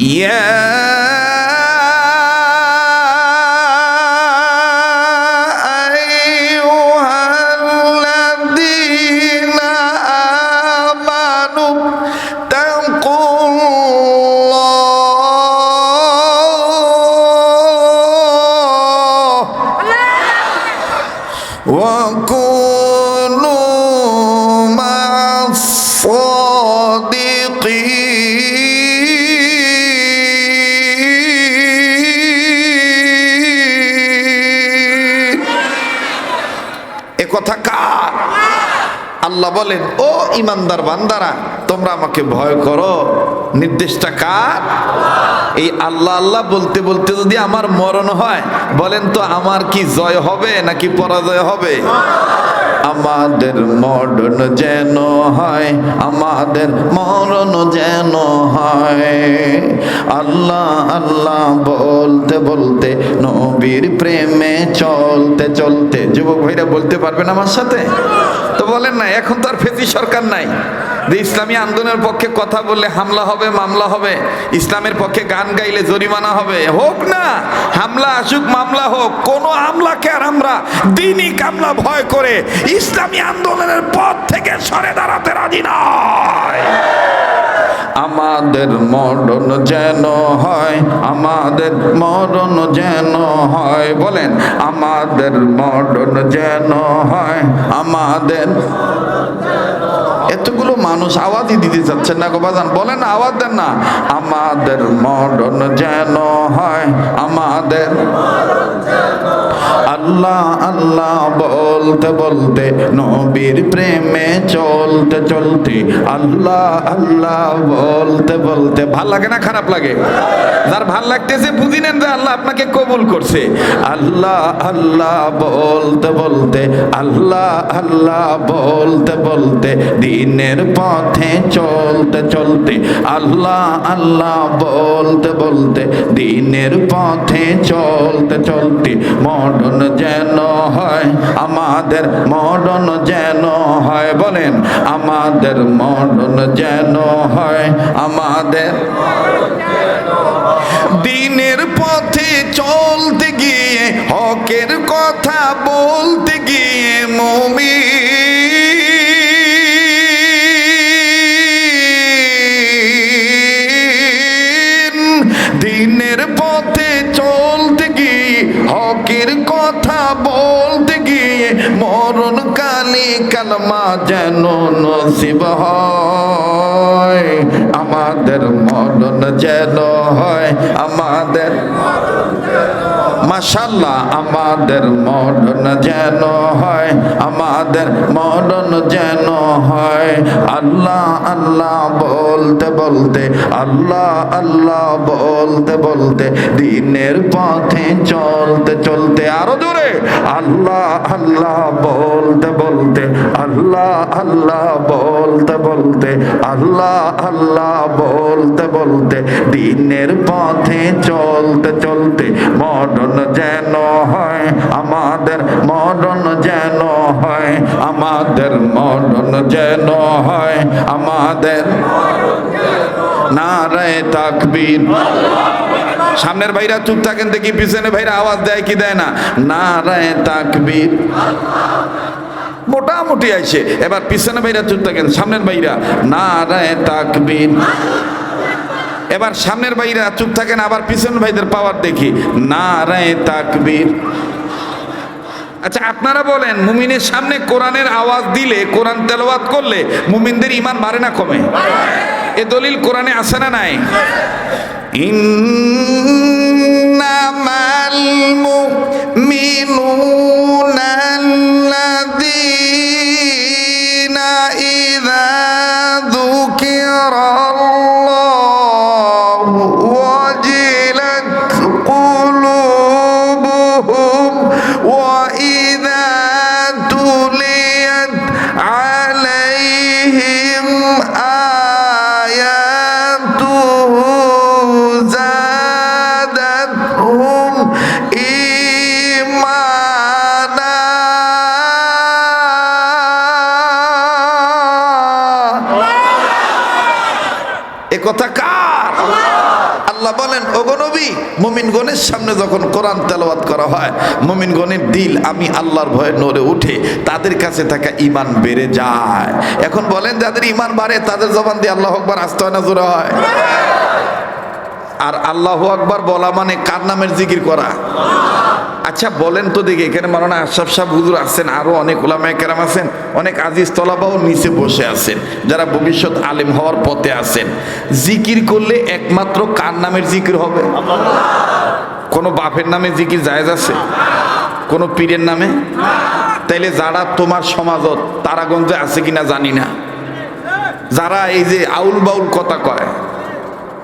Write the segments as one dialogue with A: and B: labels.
A: يا أيها الذين آمنوا اتقوا الله وكونوا আল্লাহ বলেন, ও ইমানদার বান্দারা, তোমরা আমাকে ভয় করো। নির্দেশটা কার? এই আল্লাহ আল্লাহ বলতে বলতে যদি আমার মরণ হয়, বলেন তো আমার কি জয় হবে নাকি পরাজয় হবে? আমাদের মরণ যেন হয়, আমাদের মরণ যেন হয়। আল্লাহ আল্লাহ বলতে বলতে নবীর প্রেমে চলতে চলতে, যুবক ভাইরা বলতে পারবেন আমার সাথে? বলেন না, এখন তো আর ফেসি সরকার নাই। যে ইসলামী আন্দোলনের পক্ষে কথা বললে হামলা হবে, মামলা হবে, ইসলামের পক্ষে গান গাইলে জরিমানা হবে, হোক না, হামলা আসুক, মামলা হোক, কোনো হামলাকে আর আমরা দিনই কামলা ভয় করে ইসলামী আন্দোলনের পথ থেকে সরে দাঁড়াতে রাজি নয়। আমাদের মরণ যেন হয় আমাদের মরণ যেন হয় বলেন আমাদের মরণ যেন হয় আমাদের এতগুলো মানুষ আওয়াজই দিতে চাচ্ছেন না গো বাজান। বলেন আওয়াজ দেন না। আমাদের মরণ যেন হয়, আমাদের। আল্লাহ আল্লাহ বলতে বলতে, নবীর প্রেমে চলতে চলতে, আল্লাহ আল্লাহ বলতে বলতে, ভালো লাগে না, খারাপ লাগে? যার ভালো লাগতেছে, বুঝি নেন যে আল্লাহ আপনাকে কবুল করছে। আল্লাহ আল্লাহ বলতে বলতে, আল্লাহ আল্লাহ বলতে বলতে দিনের পথে চলতে চলতে, আল্লাহ আল্লাহ বলতে বলতে, দিনের পথে চলতে চলতে, মরণ যেন হয়, আমাদের মডন যেন হয়, বলেন, আমাদের মরণ যেন হয়, আমাদের দিনের পথে চলতে গিয়ে, হকের কথা বলতে গিয়ে নসিব হয়। আমাদের মরণ যেন হয় আমাদের মাশাল্লাহ আমাদের মরণ যেন হয়, আমাদের মরণ যেন হয়। আল্লাহ আল্লাহ বলতে বলতে, আল্লাহ আল্লাহ বলতে বলতে, দিনের পথে চলতে চলতে, আরও জোরে, আল্লাহ আল্লাহ বলতে বলতে, আল্লাহ আল্লাহ বলতে বলতে, আল্লাহ আল্লাহ বলতে বলতে, দিনের পথে চলতে চলতে, মরণ যেন হয়, আমাদের মরণ যেন হয়, আমাদের মরণ যেন হয়, আমাদের নারায় তাকবীর। সামনের ভাইরা চুপ থাকেন দেখি, পিছনে ভাইরা আওয়াজ দেয় কি দেয় না? নারায় তাকবীর। মোটামুটি আইছে। এবার পিছনে ভাইরা চুপ থাকেন, সামনের ভাইরা, নারায় তাকবীর। এবার সামনের ভাইরা চুপ থাকেন, আবার পিছন ভাইদের পাওয়ার দেখি। না নারায় তাকবীর। আচ্ছা আপনারা বলেন, মুমিনের সামনে কোরআনের আওয়াজ দিলে, কোরআন তেলাওয়াত করলে মুমিনদের ইমান বাড়ে না কমে? এ দলিল কোরআনে আসে না নাই? আল্লাহ বলেন, ওগো নবী মুমিনগণের সামনে যখন কোরআন তেলাওয়াত করা হয় মুমিনগণের দিল আমি আল্লাহর ভয়ে নড়ে উঠে তাদের কাছে থাকা ইমান বেড়ে যায়। এখন বলেন, যাদের ইমান বাড়ে, তাদের জবান দিয়ে আল্লাহ আকবার আসতে হয় না জোরে হয়। আর আল্লাহ আকবার বলা মানে কার নামের জিকির করা? আচ্ছা বলেন তো দেখি, এখানে মারানা আশরাফ সাহেব হুজুর আছেন, আরও অনেক ওলামায়ে কেরাম আছেন, অনেক আজিজ তলাবাও নিচে বসে আছেন, যারা ভবিষ্যৎ আলেম হওয়ার পথে আছেন। জিকির করলে একমাত্র কার নামের জিকির হবে? কোনো বাপের নামে জিকির জায়েজ আছে? কোনো পীরের নামে? তাইলে যারা তোমার সমাজত, তারাগঞ্জে আছে কিনা জানি না। যারা এই যে আউল বাউল কথা কয়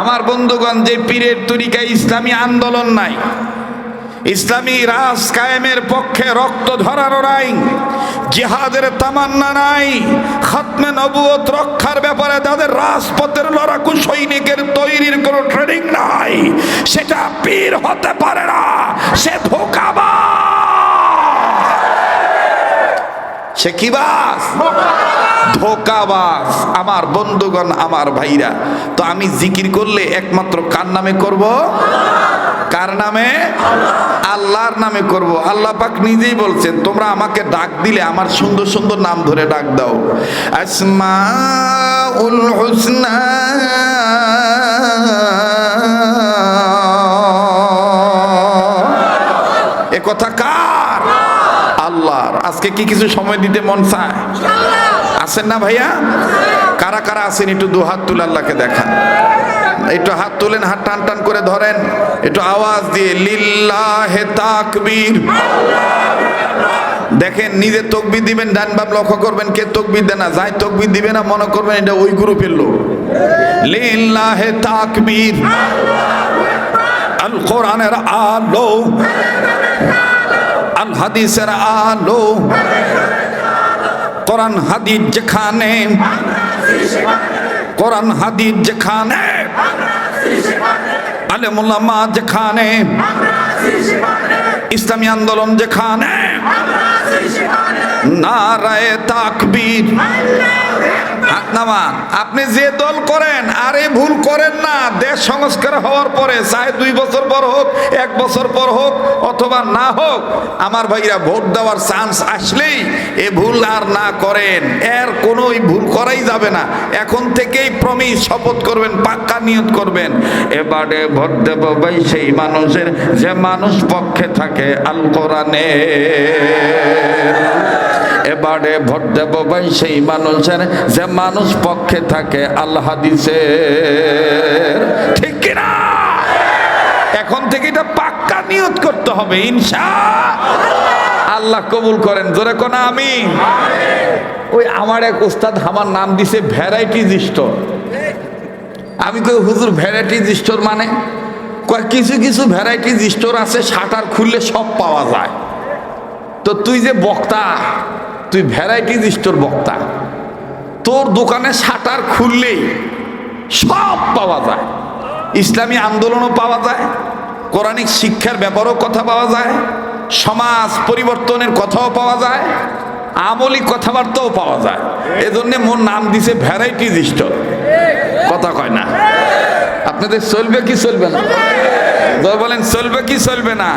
A: আমার বন্ধুগণ, যে পীরের তরিকা ইসলামী আন্দোলন নাই, ইসলামী রাজ কায়েমের পক্ষে রক্ত ধরানো নাই, জিহাদের তামান্না নাই, খতমে নবুয়ত রক্ষার ব্যাপারে তাদের রাজপথের লড়াকু সৈনিকের তৈরির কোনো ট্রেনিং নাই। সেটা পীর হতে পারে না, সে ধোকাবা সে কি বাস ধোকাবাজ আমার বন্ধুগণ, আমার ভাইরা তো আমি জিকির করলে একমাত্র কার নামে করব? কার নামে? আল্লাহর নামে করব। আল্লাহ পাক নিজেই বলছেন তোমরা আমাকে ডাক দিলে আমার সুন্দর সুন্দর নাম ধরে ডাক দাও। আসমাউল হুসনা। এ কথা কার? আল্লাহর। আজকে কি কিছু সময় দিতে মন চায়? আছেন না ভাইয়া? কারা কারা আছেন একটু দু হাত তুলে আল্লাহকে দেখান। একটু হাত তুলেন, হাত টান টান করে ধরেন। একটু আওয়াজ দিয়ে, লিল্লাহে তাকবীর। দেখেন, নিজে তকবির দিবেন, ডান বাপ লক্ষ্য করবেন, কে তকবির দেয় না, যাই তকবির দিবে না, মনে করবেন এটা ওই গ্রুপের লোক। লিল্লাহে তাকবীর। আল কোরআনের আলো আল হাদিসের আলো। কোরআন হাদিস যেখানে কোরআন হাদিদ যেখানে আলেমুল্লামা যেখানে ইসলামী আন্দোলন যেখানে নারায় তাকবীর নামান আপনি যে দল করেন, আর আরে ভুল করেন না, দেশ সংস্কার হওয়ার পরে চাहे দুই বছর পর হোক, এক বছর পর হোক, অথবা না হোক, আমার ভাইরা ভোট দেওয়ার চান্স আসলেই এ ভুল আর না করেন। এর কোনো ভুল করাই যাবে না। এখন থেকেই প্রমিস শপথ করবেন, পাক্কা নিয়ত করবেন। এবারে ভোট দেব ভাই, সেই মানুষের, যে মানুষ পক্ষে থাকে আল কোরআনে এবারে ভোট দেব ভাই সেই মানুষের যে মানুষ পক্ষে থাকে আল্লাহ হাদিসের। ঠিক কিনা এখন থেকে এটা পাক্কা নিয়ত করতে হবে ইনশা আল্লাহ। কবুল করেন জোরে কোন আমি ওই আমার এক ওস্তাদ আমার নাম দিছে ভ্যারাইটি স্টোর আমি কই হুজুর ভ্যারাইটি স্টোর মানে? কয় কিছু কিছু ভ্যারাইটি স্টোর আছে শাটার খুললে সব পাওয়া যায়। তো তুই যে বক্তা তুই ভ্যারাইটিজ স্টোর বক্তা। তোর দোকানে শাটার খুললেই সব পাওয়া যায়। ইসলামী আন্দোলনও পাওয়া যায়, কোরআনিক শিক্ষার ব্যাপারেও কথা পাওয়া যায়, সমাজ পরিবর্তনের কথাও পাওয়া যায়, আমলিক কথাবার্তাও পাওয়া যায়। এজন্য মোর নাম দিছে ভ্যারাইটিজ স্টোর কথা কয় না। আপনাদের চলবে কি চলবে না? বলেন, চলবে কি চলবে না?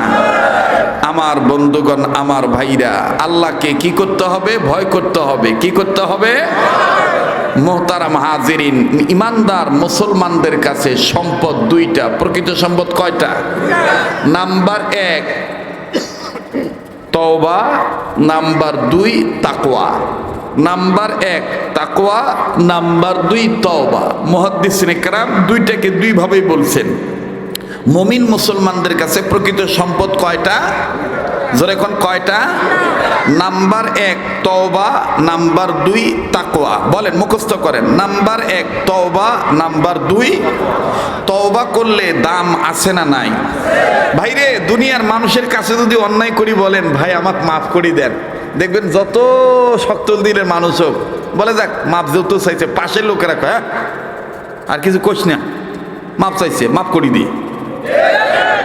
A: আমার বন্ধুগণ, আমার ভাইরা, আল্লাহকে কি করতে হবে? ভয় করতে হবে। কি করতে হবে? মোহতারাম হাজিরিন, ইমানদার মুসলমানদের কাছে সম্পদ দুইটা। প্রকৃত সম্পদ কয়টা? নাম্বার এক, তওবা। নাম্বার দুই, তাকওয়া। নাম্বার এক, তাকওয়া। নাম্বার দুই, তওবা। মুহাদ্দিস ইকরাম দুইটাকে দুইভাবেই বলছেন। মমিন মুসলমানদের কাছে প্রকৃত সম্পদ কয়টা? জোরে এখন কয়টা? নাম্বার এক, তওবা, নাম্বার দুই তাকোয়া বলেন, মুখস্থ করেন। নাম্বার এক, তওবা, নাম্বার দুই, তওবা করলে দাম আছে না নাই? ভাইরে, দুনিয়ার মানুষের কাছে যদি অন্যায় করি বলেন, ভাই, আমাকে মাফ করি দেন। দেখবেন যত শক্ত দিলের মানুষ হোক, বলে যাক, মাপ যেহেতু চাইছে, পাশের লোকেরা হ্যাঁ আর কিছু কোষ না, মাপ চাইছে, মাপ করি দিই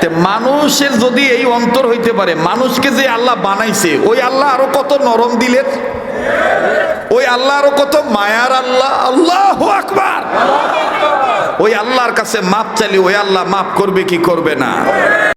A: মানুষের যদি এই অন্তর হইতে পারে, মানুষকে যে আল্লাহ বানাইছে, ওই আল্লাহ আরও কত নরম দিলেন? ওই আল্লাহ আরও কত মায়ার আল্লাহ? আল্লাহ আকবার! ওই আল্লাহর কাছে মাপ চালি ওই আল্লাহ মাপ করবে কি করবে না?